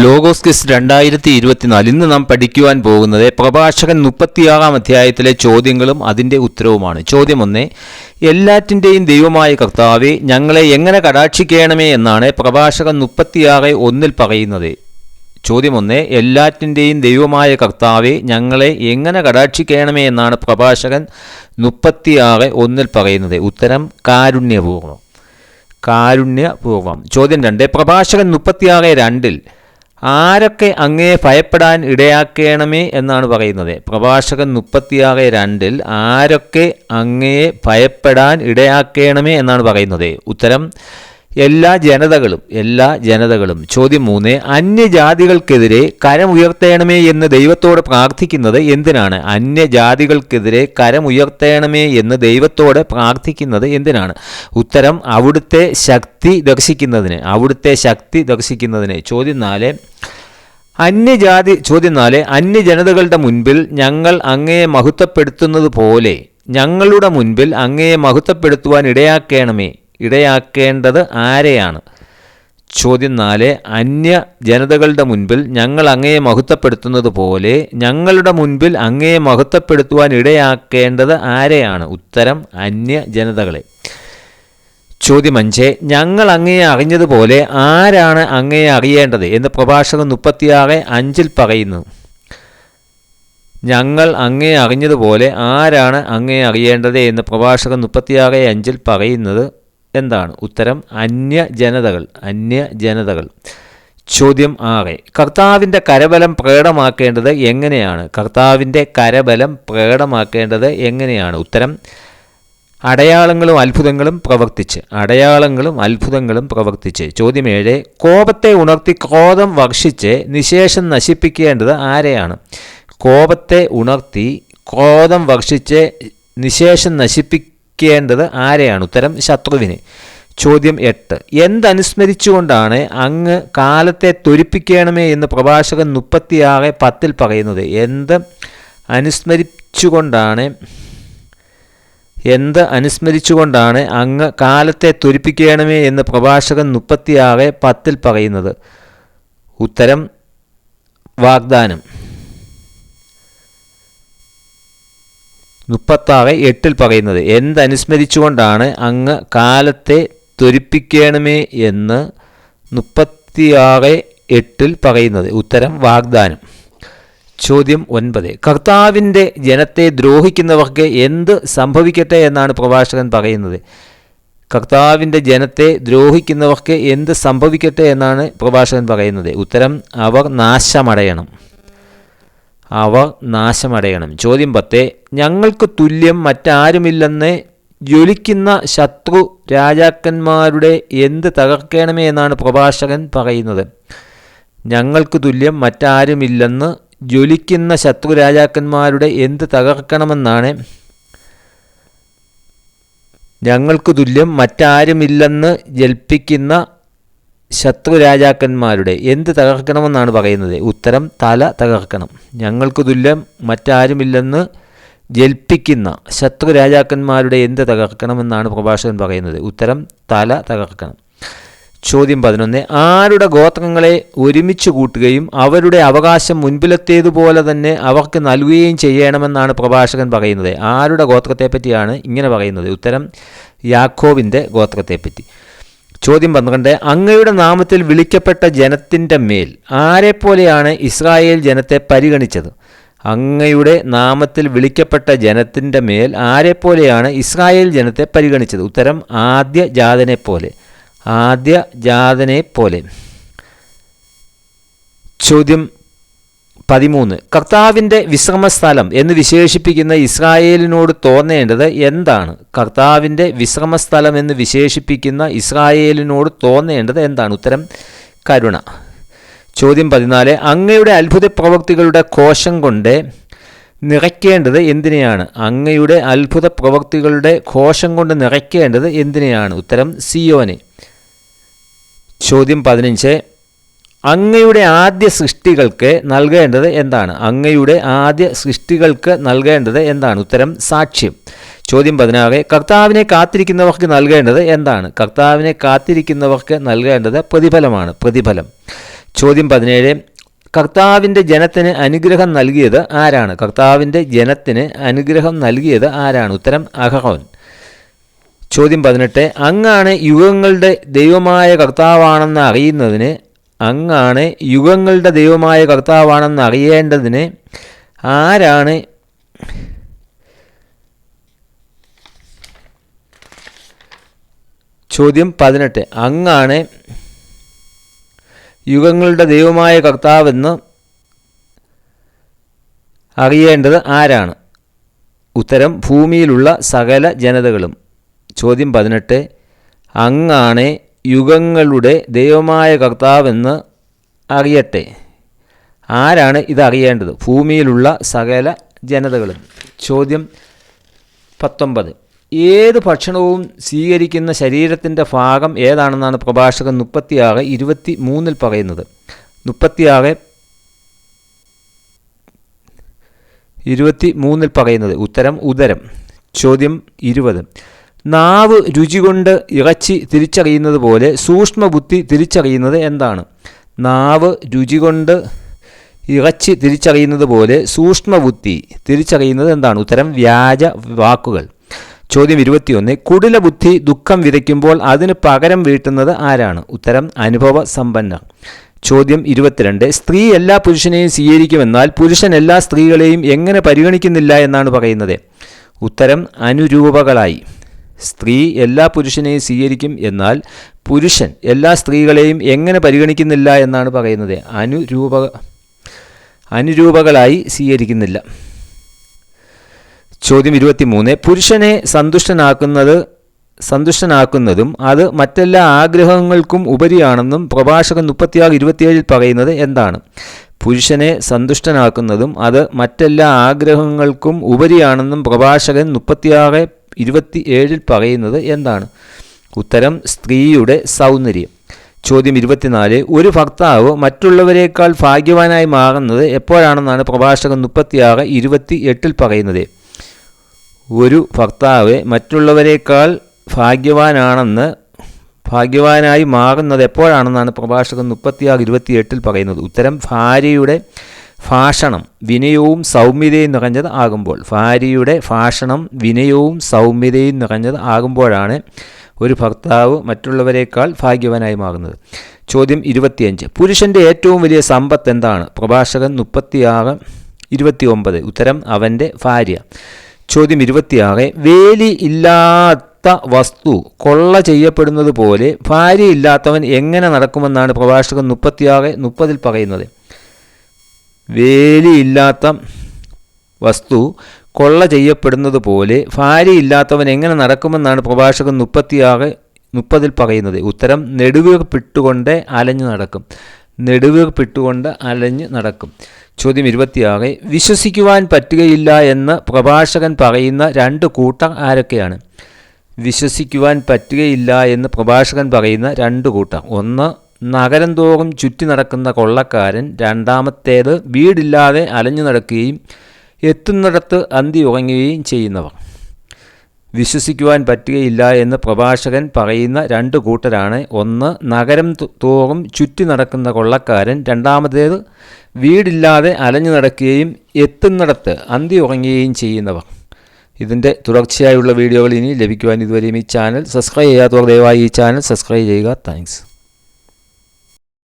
Logos quiz രണ്ടായിരത്തി ഇരുപത്തിനാല് ഇന്ന് നാം പഠിക്കുവാൻ പോകുന്നത് പ്രഭാഷകൻ മുപ്പത്തിയാറാം അധ്യായത്തിലെ ചോദ്യങ്ങളും അതിന്റെ ഉത്തരവുമാണ്. ചോദ്യം ഒന്ന് എല്ലാറ്റിന്റെയും ദൈവമായ കർത്താവെ ഞങ്ങളെ എങ്ങനെ കടാക്ഷിക്കണമേ എന്നാണ് പ്രഭാഷകൻ മുപ്പത്തിയാറ് ഒന്നിൽ പറയുന്നത്. ചോദ്യം ഒന്ന് എല്ലാറ്റിന്റെയും ദൈവമായ കർത്താവെ ഞങ്ങളെ എങ്ങനെ കടാക്ഷിക്കണമേ എന്നാണ് പ്രഭാഷകൻ മുപ്പത്തിയാറ് ഒന്നിൽ പറയുന്നത്. ഉത്തരം കാരുണ്യപൂർവം. കാരുണ്യപൂർവം ചോദ്യം രണ്ട് പ്രഭാഷകൻ മുപ്പത്തിയാറ് രണ്ടിൽ ആരൊക്കെ അങ്ങയെ ഭയപ്പെടാൻ ഇടയാക്കണമേ എന്നാണ് പറയുന്നത്. പ്രഭാഷകൻ മുപ്പത്തിയാറ് രണ്ടിൽ ആരൊക്കെ അങ്ങയെ ഭയപ്പെടാൻ ഇടയാക്കണമേ എന്നാണ് പറയുന്നത്. ഉത്തരം എല്ലാ ജനതകളും എല്ലാ ജനതകളും ചോദ്യം മൂന്ന് അന്യജാതികൾക്കെതിരെ കരമുയർത്തേണമേ എന്ന് ദൈവത്തോട് പ്രാർത്ഥിക്കുന്നത് എന്തിനാണ്? അന്യജാതികൾക്കെതിരെ കരമുയർത്തേണമേ എന്ന് ദൈവത്തോട് പ്രാർത്ഥിക്കുന്നത് എന്തിനാണ്? ഉത്തരം അവിടുത്തെ ശക്തി ദർശിക്കുന്നതിന് അവിടുത്തെ ശക്തി ദർശിക്കുന്നതിന്. ചോദ്യം നാല് അന്യജാതി ചോദ്യം നാല് അന്യജനതകളുടെ മുൻപിൽ ഞങ്ങൾ അങ്ങയെ മഹത്വപ്പെടുത്തുന്നത് പോലെ ഞങ്ങളുടെ മുൻപിൽ അങ്ങയെ മഹത്വപ്പെടുത്തുവാൻ ഇടയാക്കണമേ. ഇടയാക്കേണ്ടത് ആരെയാണ്? ചോദ്യം നാല് അന്യ ജനതകളുടെ മുൻപിൽ ഞങ്ങൾ അങ്ങയെ മഹത്വപ്പെടുത്തുന്നത് പോലെ ഞങ്ങളുടെ മുൻപിൽ അങ്ങയെ മഹത്വപ്പെടുത്തുവാൻ ഇടയാക്കേണ്ടത് ആരെയാണ്? ഉത്തരം അന്യ ജനതകളെ. ചോദ്യം അഞ്ച് ഞങ്ങൾ അങ്ങയെ അറിഞ്ഞതുപോലെ ആരാണ് അങ്ങയെ അറിയേണ്ടത് എന്ന് പ്രഭാഷകൻ മുപ്പത്തിയാറ് അഞ്ചിൽ പറയുന്നു. ഞങ്ങൾ അങ്ങേ അറിഞ്ഞതുപോലെ ആരാണ് അങ്ങേ അറിയേണ്ടത് എന്ന് പ്രഭാഷകൻ മുപ്പത്തിയാറ് അഞ്ചിൽ പറയുന്നത് എന്താണ്? ഉത്തരം അന്യ ജനതകൾ അന്യ ജനതകൾ ചോദ്യം ആറ് കർത്താവിന്റെ കരബലം പ്രകടമാക്കേണ്ടത് എങ്ങനെയാണ്? കർത്താവിന്റെ കരബലം പ്രകടമാക്കേണ്ടത് എങ്ങനെയാണ്? ഉത്തരം അടയാളങ്ങളും അത്ഭുതങ്ങളും പ്രവർത്തിച്ച്. അടയാളങ്ങളും അത്ഭുതങ്ങളും പ്രവർത്തിച്ച്. ചോദ്യം ഏഴ് കോപത്തെ ഉണർത്തി ക്രോധം വർഷിച്ച് നിശേഷം നശിപ്പിക്കേണ്ടത് ആരെയാണ്? കോപത്തെ ഉണർത്തി ക്രോധം വർഷിച്ച് നിശേഷം നശിപ്പിക്കേണ്ടത് ആരെയാണ്? ഉത്തരം ശത്രുവിനെ. ചോദ്യം എട്ട്. എന്തനുസ്മരിച്ചുകൊണ്ടാണ് അങ്ങ് കാലത്തെ തൊരിപ്പിക്കണമേ എന്ന് പ്രഭാഷകൻ മുപ്പത്തിയാറ് പത്തിൽ പറയുന്നത്? എന്ത് അനുസ്മരിച്ചുകൊണ്ടാണ് എന്ത് അനുസ്മരിച്ചുകൊണ്ടാണ് അങ്ങ് കാലത്തെ തൊരിപ്പിക്കണമേ എന്ന് പ്രഭാഷകൻ മുപ്പത്തിയാറ് പത്തിൽ പറയുന്നത്? ഉത്തരം വാഗ്ദാനം. മുപ്പത്താറ് എട്ടിൽ പറയുന്നത് എന്തനുസ്മരിച്ചുകൊണ്ടാണ് അങ്ങ് കാലത്തെ ത്വരിപ്പിക്കണമേ എന്ന് മുപ്പത്തിയാറ് എട്ടിൽ പറയുന്നത്? ഉത്തരം വാഗ്ദാനം. ചോദ്യം ഒൻപത് കർത്താവിന്റെ ജനത്തെ ദ്രോഹിക്കുന്നവർക്ക് എന്ത് സംഭവിക്കട്ടെ എന്നാണ് പ്രഭാഷകൻ പറയുന്നത്. കർത്താവിന്റെ ജനത്തെ ദ്രോഹിക്കുന്നവർക്ക് എന്ത് സംഭവിക്കട്ടെ എന്നാണ് പ്രഭാഷകൻ പറയുന്നത്. ഉത്തരം അവർ നാശമടയണം. അവർ നാശമടയണം. ചോദ്യം പത്ത് ഞങ്ങൾക്ക് തുല്യം മറ്റാരുമില്ലെന്ന് ജ്വലിക്കുന്ന ശത്രു രാജാക്കന്മാരുടെ എന്ത് തകർക്കണമേ എന്നാണ് പ്രഭാഷകൻ പറയുന്നത്. ഞങ്ങൾക്ക് തുല്യം മറ്റാരുമില്ലെന്ന് ജ്വലിക്കുന്ന ശത്രു രാജാക്കന്മാരുടെ എന്ത് തകർക്കണമെന്നാണ്? ഞങ്ങൾക്ക് തുല്യം മറ്റാരുമില്ലെന്ന് ജൽപ്പിക്കുന്ന ശത്രു രാജാക്കന്മാരുടെ എന്ത് തകർക്കണമെന്നാണ് പറയുന്നത്? ഉത്തരം തല തകർക്കണം. ഞങ്ങൾക്ക് തുല്യം മറ്റാരുമില്ലെന്ന് ജൽപ്പിക്കുന്ന ശത്രു രാജാക്കന്മാരുടെ എന്ത് തകർക്കണമെന്നാണ് പ്രഭാഷകൻ പറയുന്നത്? ഉത്തരം തല തകർക്കണം. ചോദ്യം പതിനൊന്ന്. ആരുടെ ഗോത്രങ്ങളെ ഒരുമിച്ച് കൂട്ടുകയും അവരുടെ അവകാശം മുൻപിലത്തേതുപോലെ തന്നെ അവർക്ക് നൽകുകയും ചെയ്യണമെന്നാണ് പ്രഭാഷകൻ പറയുന്നത്. ആരുടെ ഗോത്രത്തെപ്പറ്റിയാണ് ഇങ്ങനെ പറയുന്നത്? ഉത്തരം യാക്കോവിന്റെ ഗോത്രത്തെപ്പറ്റി. ചോദ്യം പന്ത്രണ്ട് അങ്ങയുടെ നാമത്തിൽ വിളിക്കപ്പെട്ട ജനത്തിന്റെ മേൽ ആരെപ്പോലെയാണ് ഇസ്രായേൽ ജനത്തെ പരിഗണിച്ചത്? അങ്ങയുടെ നാമത്തിൽ വിളിക്കപ്പെട്ട ജനത്തിന്റെ മേൽ ആരെപ്പോലെയാണ് ഇസ്രായേൽ ജനത്തെ പരിഗണിച്ചത്? ഉത്തരം ആദ്യ ജാതനെ പോലെ. ആദ്യ ജാതനെ പോലെ. ചോദ്യം പതിമൂന്ന്. കർത്താവിന്റെ വിശ്രമസ്ഥലം എന്ന് വിശേഷിപ്പിക്കുന്ന ഇസ്രായേലിനോട് തോന്നേണ്ടത് എന്താണ്? കർത്താവിന്റെ വിശ്രമസ്ഥലം എന്ന് വിശേഷിപ്പിക്കുന്ന ഇസ്രായേലിനോട് തോന്നേണ്ടത് എന്താണ്? ഉത്തരം കരുണ. ചോദ്യം പതിനാല്. അങ്ങയുടെ അത്ഭുത പ്രവൃത്തികളുടെ കോശം കൊണ്ട് നിറയ്ക്കേണ്ടത് എന്തിനെയാണ്? അങ്ങയുടെ അത്ഭുത പ്രവൃത്തികളുടെ കോശം കൊണ്ട് നിറയ്ക്കേണ്ടത് എന്തിനെയാണ്? ഉത്തരം സിയോനെ. ചോദ്യം പതിനഞ്ച്. അങ്ങയുടെ ആദ്യ സൃഷ്ടികൾക്ക് നൽകേണ്ടത് എന്താണ്? അങ്ങയുടെ ആദ്യ സൃഷ്ടികൾക്ക് നൽകേണ്ടത് എന്താണ്? ഉത്തരം സാക്ഷ്യം. ചോദ്യം പതിനാറ്. കർത്താവിനെ കാത്തിരിക്കുന്നവർക്ക് നൽകേണ്ടത് എന്താണ്? കർത്താവിനെ കാത്തിരിക്കുന്നവർക്ക് നൽകേണ്ടത് പ്രതിഫലമാണ് പ്രതിഫലം. ചോദ്യം പതിനേഴ്. കർത്താവിന്റെ ജനത്തിന് അനുഗ്രഹം നൽകിയത് ആരാണ്? കർത്താവിന്റെ ജനത്തിന് അനുഗ്രഹം നൽകിയത് ആരാണ്? ഉത്തരം അഹറോൻ ചോദ്യം പതിനെട്ട്. അങ്ങാണ് യുഗങ്ങളുടെ ദൈവമായ കർത്താവാണെന്ന് അറിയുന്നതിന് അങ്ങാണ് യുഗങ്ങളുടെ ദൈവമായ കർത്താവാണെന്ന് അറിയേണ്ടതിന് ആരാണ് ചോദ്യം പതിനെട്ട്. അങ്ങാണ് യുഗങ്ങളുടെ ദൈവമായ കർത്താവെന്ന് അറിയേണ്ടത് ആരാണ്? ഉത്തരം ഭൂമിയിലുള്ള സകല ജനതകളും. ചോദ്യം പതിനെട്ട്. അങ്ങാണ് യുഗങ്ങളുടെ ദൈവമായ കർത്താവെന്ന് അറിയട്ടെ. ആരാണ് ഇത് അറിയേണ്ടത്? ഭൂമിയിലുള്ള സകല ജനതകളും. ചോദ്യം പത്തൊമ്പത്. ഏത് ഭക്ഷണവും സ്വീകരിക്കുന്ന ശരീരത്തിന്റെ ഭാഗം ഏതാണെന്നാണ് പ്രഭാഷകൻ മുപ്പത്തിയാറ് ഇരുപത്തി മൂന്നിൽ പറയുന്നത്. മുപ്പത്തിയാറ് ഇരുപത്തി മൂന്നിൽ പറയുന്നത്. ഉത്തരം ഉദരം. ചോദ്യം ഇരുപത്. നാവ് രുചി കൊണ്ട് ഇറച്ചി തിരിച്ചറിയുന്നത് പോലെ സൂക്ഷ്മബുദ്ധി തിരിച്ചറിയുന്നത് എന്താണ്? നാവ് രുചി കൊണ്ട് ഇറച്ചി തിരിച്ചറിയുന്നത് പോലെ സൂക്ഷ്മബുദ്ധി തിരിച്ചറിയുന്നത് എന്താണ്? ഉത്തരം വ്യാജ വാക്കുകൾ. ചോദ്യം ഇരുപത്തിയൊന്ന്. കുടില ബുദ്ധി ദുഃഖം വിതയ്ക്കുമ്പോൾ അതിന് പകരം വീട്ടുന്നത് ആരാണ്? ഉത്തരം അനുഭവ സമ്പന്നർ ചോദ്യം ഇരുപത്തിരണ്ട്. സ്ത്രീ എല്ലാ പുരുഷനെയും സ്വീകരിക്കുമെന്നാൽ പുരുഷൻ എല്ലാ സ്ത്രീകളെയും എങ്ങനെ പരിഗണിക്കുന്നില്ല എന്നാണ് പറയുന്നത്? ഉത്തരം അനുരൂപകളായി. സ്ത്രീ എല്ലാ പുരുഷനെയും സ്വീകരിക്കും എന്നാൽ പുരുഷൻ എല്ലാ സ്ത്രീകളെയും എങ്ങനെ പരിഗണിക്കുന്നില്ല എന്നാണ് പറയുന്നത്? അനുരൂപ അനുരൂപകളായി സ്വീകരിക്കുന്നില്ല. ചോദ്യം ഇരുപത്തിമൂന്ന്. പുരുഷനെ സന്തുഷ്ടനാക്കുന്നത് സന്തുഷ്ടനാക്കുന്നതും അത് മറ്റെല്ലാ ആഗ്രഹങ്ങൾക്കും ഉപരിയാണെന്നും പ്രഭാഷകൻ മുപ്പത്തിയാറ് ഇരുപത്തിയേഴിൽ പറയുന്നത് എന്താണ്? പുരുഷനെ സന്തുഷ്ടനാക്കുന്നതും അത് മറ്റെല്ലാ ആഗ്രഹങ്ങൾക്കും ഉപരിയാണെന്നും പ്രഭാഷകൻ മുപ്പത്തിയാറ് ഇരുപത്തി ഏഴിൽ പറയുന്നത് എന്താണ്? ഉത്തരം സ്ത്രീയുടെ സൗന്ദര്യം. ചോദ്യം ഇരുപത്തിനാല് ഒരു ഭർത്താവ് മറ്റുള്ളവരെക്കാൾ ഭാഗ്യവാനായി മാറുന്നത് എപ്പോഴാണെന്നാണ് പ്രഭാഷകൻ മുപ്പത്തിയാറ് ഇരുപത്തി എട്ടിൽ പറയുന്നത്? ഒരു ഭർത്താവ് മറ്റുള്ളവരെക്കാൾ ഭാഗ്യവാനാണെന്ന് ഭാഗ്യവാനായി മാറുന്നത് എപ്പോഴാണെന്നാണ് പ്രഭാഷകൻ മുപ്പത്തിയാറ് ഇരുപത്തിയെട്ടിൽ പറയുന്നത്? ഉത്തരം ഭാര്യയുടെ ഭാഷണം വിനയവും സൗമ്യതയും നിറഞ്ഞത് ആകുമ്പോൾ ഭാര്യയുടെ ഭാഷണം വിനയവും സൗമ്യതയും നിറഞ്ഞത് ആകുമ്പോഴാണ് ഒരു ഭർത്താവ് മറ്റുള്ളവരെക്കാൾ ഭാഗ്യവാനായി മാറുന്നത്. ചോദ്യം ഇരുപത്തിയഞ്ച്. പുരുഷന്റെ ഏറ്റവും വലിയ സമ്പത്ത് എന്താണ്? പ്രഭാഷകൻ മുപ്പത്തിയാറ് ഇരുപത്തി ഒമ്പത് ഉത്തരം അവന്റെ ഭാര്യ. ചോദ്യം ഇരുപത്തിയാറ്. വേലി ഇല്ലാത്ത വസ്തു കൊള്ള ചെയ്യപ്പെടുന്നത് പോലെ ഭാര്യയില്ലാത്തവൻ എങ്ങനെ നടക്കുമെന്നാണ് പ്രഭാഷകൻ മുപ്പത്തിയാറ് മുപ്പതിൽ പറയുന്നത്. വേലിയില്ലാത്ത വസ്തു കൊള്ള ചെയ്യപ്പെടുന്നത് പോലെ ഭാര്യയില്ലാത്തവൻ എങ്ങനെ നടക്കുമെന്നാണ് പ്രഭാഷകൻ മുപ്പത്തിയാറ് മുപ്പതിൽ പറയുന്നത്. ഉത്തരം നെടുവീർപ്പിട്ടുകൊണ്ട് അലഞ്ഞു നടക്കും. നെടുവീർപ്പിട്ടുകൊണ്ട് അലഞ്ഞു നടക്കും. ചോദ്യം ഇരുപത്തിയാറ്. വിശ്വസിക്കുവാൻ പറ്റുകയില്ല എന്ന് പ്രഭാഷകൻ പറയുന്ന രണ്ട് കൂട്ടർ ആരൊക്കെയാണ്? വിശ്വസിക്കുവാൻ പറ്റുകയില്ല എന്ന് പ്രഭാഷകൻ പറയുന്ന രണ്ട് കൂട്ടർ. ഒന്ന് നഗരം തോറും ചുറ്റി നടക്കുന്ന കൊള്ളക്കാരൻ രണ്ടാമത്തേത് വീടില്ലാതെ അലഞ്ഞു നടക്കുകയും എത്തുന്നിടത്ത് അന്തി ഉറങ്ങുകയും ചെയ്യുന്നവർ. വിശ്വസിക്കുവാൻ പറ്റുകയില്ല എന്ന് പ്രഭാഷകൻ പറയുന്ന രണ്ട് കൂട്ടരാണ്. ഒന്ന് നഗരം തോറും ചുറ്റി നടക്കുന്ന കൊള്ളക്കാരൻ. രണ്ടാമത്തേത് വീടില്ലാതെ അലഞ്ഞു നടക്കുകയും എത്തുന്നിടത്ത് അന്തി ഉറങ്ങുകയും ചെയ്യുന്നവർ. ഇതിന്റെ തുടർച്ചയായുള്ള വീഡിയോകൾ ഇനി ലഭിക്കുവാൻ ഇതുവരെയും ഈ ചാനൽ സബ്സ്ക്രൈബ് ചെയ്യാത്തവർ ദയവായി ഈ ചാനൽ സബ്സ്ക്രൈബ് ചെയ്യുക. താങ്ക്സ്.